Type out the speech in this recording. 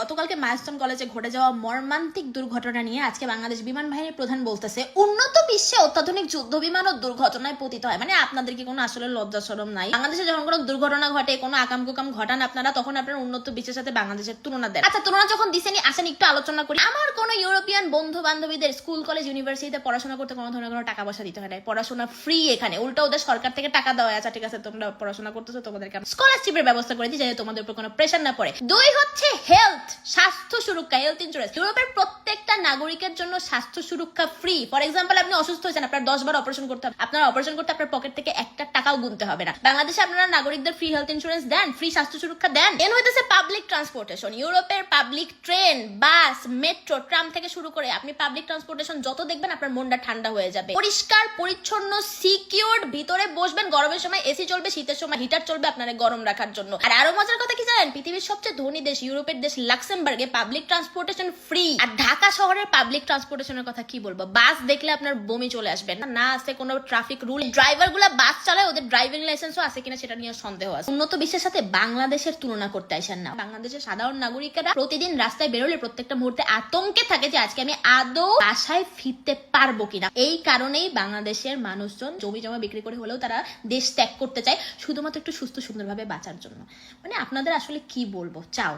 গতকালকে মায়াস্টন কলেজে ঘটে যাওয়া মর্মান্তিক দুর্ঘটনা নিয়ে আজকে বাংলাদেশ বিমান বাহিনীর প্রধান বলতেছে, উন্নত বিশ্বে অত্যাধুনিক যুদ্ধ বিমানও দুর্ঘটনায় পতিত হয়। মানে আপনাদের কি কোনো আসলে লজ্জা শরম নাই? বাংলাদেশে যখন কোনো দুর্ঘটনা ঘটে, কোনো আকাম কুকাম ঘটান আপনারা, তখন আপনার উন্নত বিশ্বের সাথে বাংলাদেশের তুলনা দেন। আচ্ছা তুলনা যখন দিছেনি আসেন একটু আলোচনা করি। আমার কোনো ইউরোপিয়ান বন্ধু বান্ধবীদের স্কুল, কলেজ, ইউনিভার্সিটিতে পড়াশোনা করতে কোনো ধরনের কোনো টাকা পয়সা দিতে হয় না পড়াশোনা ফ্রি এখানে। উল্টো ওদের সরকার থেকে টাকা দেওয়া আছে ঠিক আছে, তোমরা পড়াশোনা করতেছো, তোমাদেরকে স্কলারশিপের ব্যবস্থা করে দিই যাতে তোমাদের উপর কোনো প্রেশার না পড়ে। দুই হচ্ছে হেলথ স্বাস্থ্য সুরক্ষা হেলথ ইন্স্যুরেন্স ইউরোপের প্রত্যেকটা নাগরিকের জন্য স্বাস্থ্য সুরক্ষা ফ্রি ফর এক্সাম্পল আপনি অসুস্থ হয়েছেন, আপনার দশ বার অপারেশন করতে হবে। আপনার অপারেশন করতে আপনার পকেট থেকে একটা টাকাও গুনতে হবে না। বাংলাদেশে আপনারা নাগরিকদের ফ্রি হেলথ ইন্স্যুরেন্স দেন ফ্রি স্বাস্থ্য সুরক্ষা দেন। এন হইতেছে পাবলিক ট্রান্সপোর্টেশন ইউরোপের public train bus metro tram থেকে শুরু করে আপনি পাবলিক ট্রান্সপোর্টেশন যত দেখবেন, আপনার মনটা ঠান্ডা হয়ে যাবে। পরিষ্কার, পরিচ্ছন্ন সিকিউরড ভিতরে বসবেন, গরমের সময় এসি চলবে, শীতের সময় হিটার চলবে আপনার গরম রাখার জন্য। আর আরও মজার কথা কি জানেন? পৃথিবীর সবচেয়ে ধনী দেশ, ইউরোপের দেশ লাক্সেমবার্গে পাবলিক ট্রান্সপোর্টেশন ফ্রি আর ঢাকা শহরের পাবলিক ট্রান্সপোর্টেশনের কথা কি বলব? বাস দেখলে আপনার বমি চলে আসবে না। আছে কোনো ট্রাফিক রুল ড্রাইভারগুলা বাস চালায়, ওদের ড্রাইভিং লাইসেন্সও আছে কিনা সেটা নিয়ে সন্দেহ আছে। উন্নত বিশ্বের সাথে বাংলাদেশের তুলনা করতে আসেন না। বাংলাদেশের সাধারণ নাগরিকেরা প্রতিদিন রাস্তায় বেরোলে প্রত্যেকটা মুহূর্তে আতঙ্কে থাকে যে আজকে আমি আদৌ বাসায় ফিরতে পারব কিনা। এই কারণেই বাংলাদেশের মানুষজন জমি জমা বিক্রি করে হলেও তারা দেশ ত্যাগ করতে চায়, শুধুমাত্র একটু সুস্থ সুন্দরভাবে বাঁচার জন্য। মানে আপনাদের আসলে কি বলব? চাও?